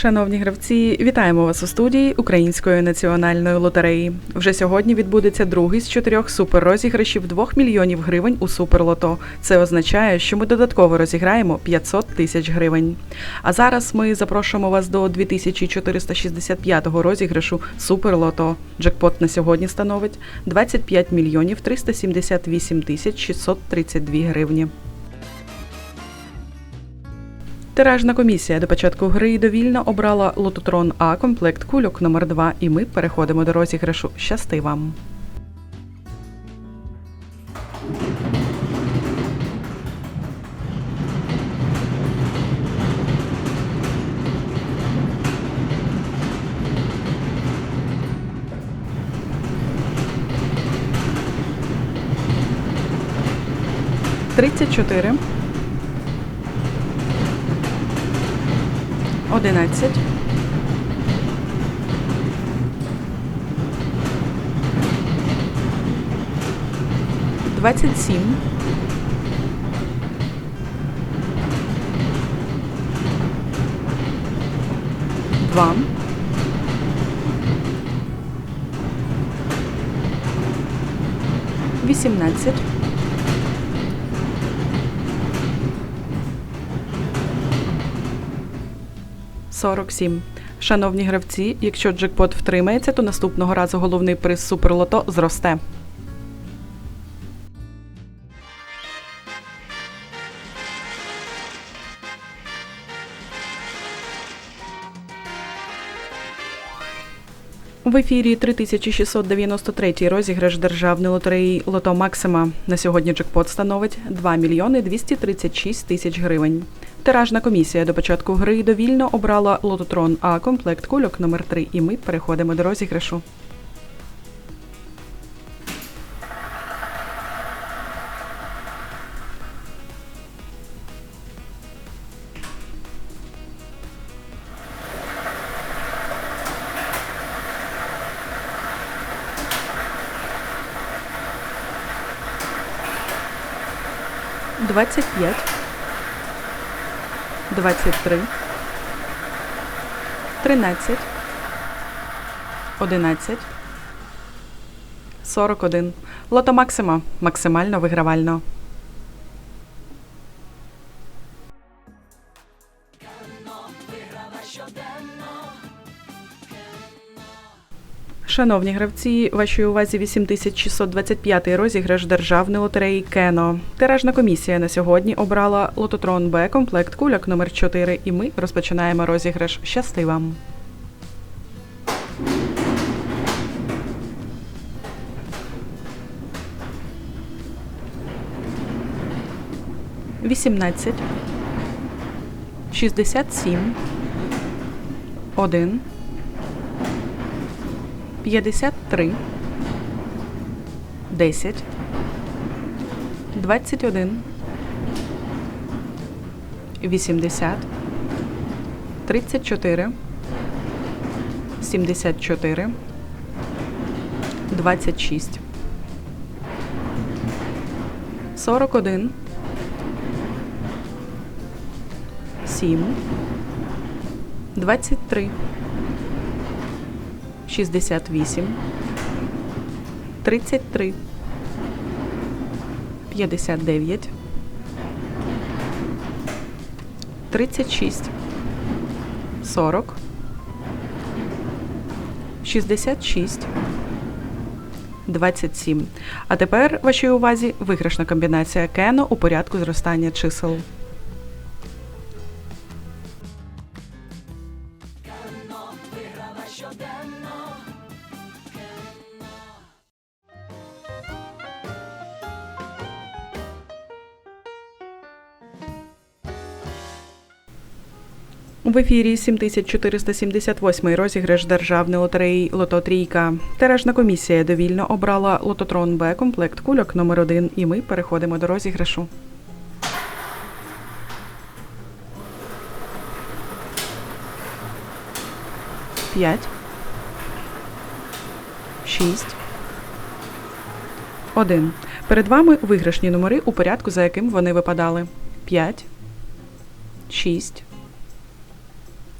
Шановні гравці, вітаємо вас у студії Української національної лотереї. Вже сьогодні відбудеться другий з чотирьох суперрозіграшів 2 мільйонів гривень у суперлото. Це означає, що ми додатково розіграємо 500 тисяч гривень. А зараз ми запрошуємо вас до 2465-го розіграшу Суперлото. Джекпот на сьогодні становить 25 мільйонів 378 тисяч 632 гривні. Тиражна комісія до початку гри довільно обрала лототрон А комплект кульок номер 2 і ми переходимо до розіграшу. Щасти вам! Тридцять чотири. Одинадцять. Двадцять сім. Два. Вісімнадцять. Сорок сім. Шановні гравці, якщо джекпот втримається, то наступного разу головний приз суперлото зросте. В ефірі 3693 розіграш державної лотереї Лото Максима. На сьогодні джекпот становить 2 мільйони 236 тисяч гривень. Тиражна комісія до початку гри довільно обрала лототрон А комплект кульок номер 3 і ми переходимо до розіграшу. Двадцять п'ять. 23, 13, 11, 41. Лото Максима. Максимально вигравально. Шановні гравці, вашій увазі 8625 розіграш державної лотереї Кено. Тиражна комісія на сьогодні обрала лототрон Б комплект кульок номер 4 і ми розпочинаємо розіграш. Щасти вам! Вісімнадцять. Шістдесят сім. Один. 53, 10, 21, 80, 34, 74, 26, 41, 7, 23, 68, 33, 59, 36, 40, 66, 27. А тепер вашій увазі виграшна комбінація кено у порядку зростання чисел. В ефірі 7478 розіграш державної лотереї Лото Трійка. Тиражна комісія довільно обрала лототрон Б комплект кульок номер 1 і ми переходимо до розіграшу. П'ять. Шість. Один. Перед вами виграшні номери у порядку, за яким вони випадали. П'ять. Шість.